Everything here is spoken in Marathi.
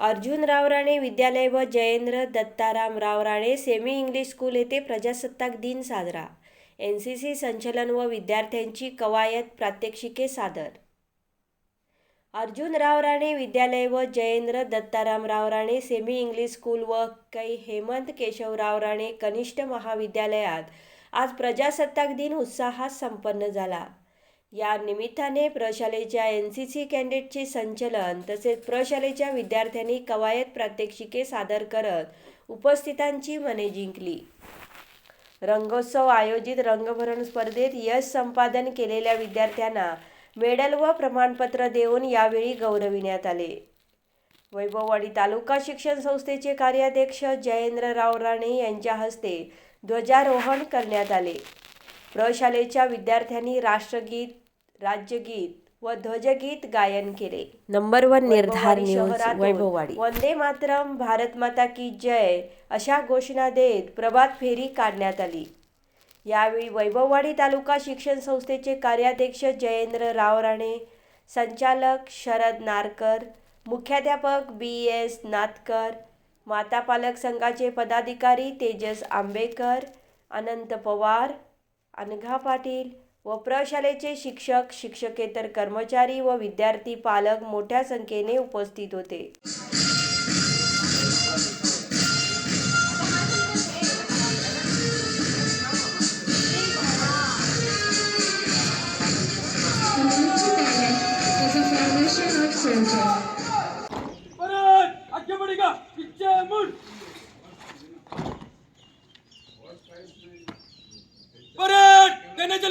अर्जुन राणे विद्यालय व Jayendra Dattaram Rao Rane semi English school येथे प्रजासत्ताक दिन साजरा. एन सी सी संचलन व विद्यार्थ्यांची कवायत प्रात्यक्षिके सादर. अर्जुनराव राणे विद्यालय व Jayendra Dattaram Rao Rane semi English school व कै हेमंत केशवराव राणे कनिष्ठ महाविद्यालयात आज प्रजासत्ताक दिन उत्साहात संपन्न झाला. या निमित्ताने प्रशालेच्या एन सी सी कॅन्डेटचे संचलन तसेच प्रशालेच्या विद्यार्थ्यांनी कवायत प्रात्यक्षिके सादर करत उपस्थितांची मने जिंकली. रंगोत्सव आयोजित रंगभरण स्पर्धेत यश संपादन केलेल्या विद्यार्थ्यांना मेडल व प्रमाणपत्र देऊन यावेळी गौरविण्यात आले. वैभववाडी तालुका शिक्षण संस्थेचे कार्याध्यक्ष जयेंद्रराव राणे यांच्या हस्ते ध्वजारोहण करण्यात आले. प्रशालेच्या विद्यार्थ्यांनी राष्ट्रगीत राज्यगीत व ध्वजगीत गायन केले. नंबर वन निर्धार वैभववाडी. वंदे मातरम भारत माता की जय अशा घोषणा देत प्रभात फेरी काढण्यात आली. यावेळी वैभववाडी तालुका शिक्षण संस्थेचे कार्याध्यक्ष जयेंद्र राव राणे संचालक शरद नारकर मुख्याध्यापक बी एस नातकर माता पालक संघाचे पदाधिकारी तेजस आंबेकर अनंत पवार अनघा पाटील व प्रशालेचे शिक्षक शिक्षकेतर कर्मचारी व विद्यार्थी पालक मोठ्या संख्येने उपस्थित होते. देण्याच्या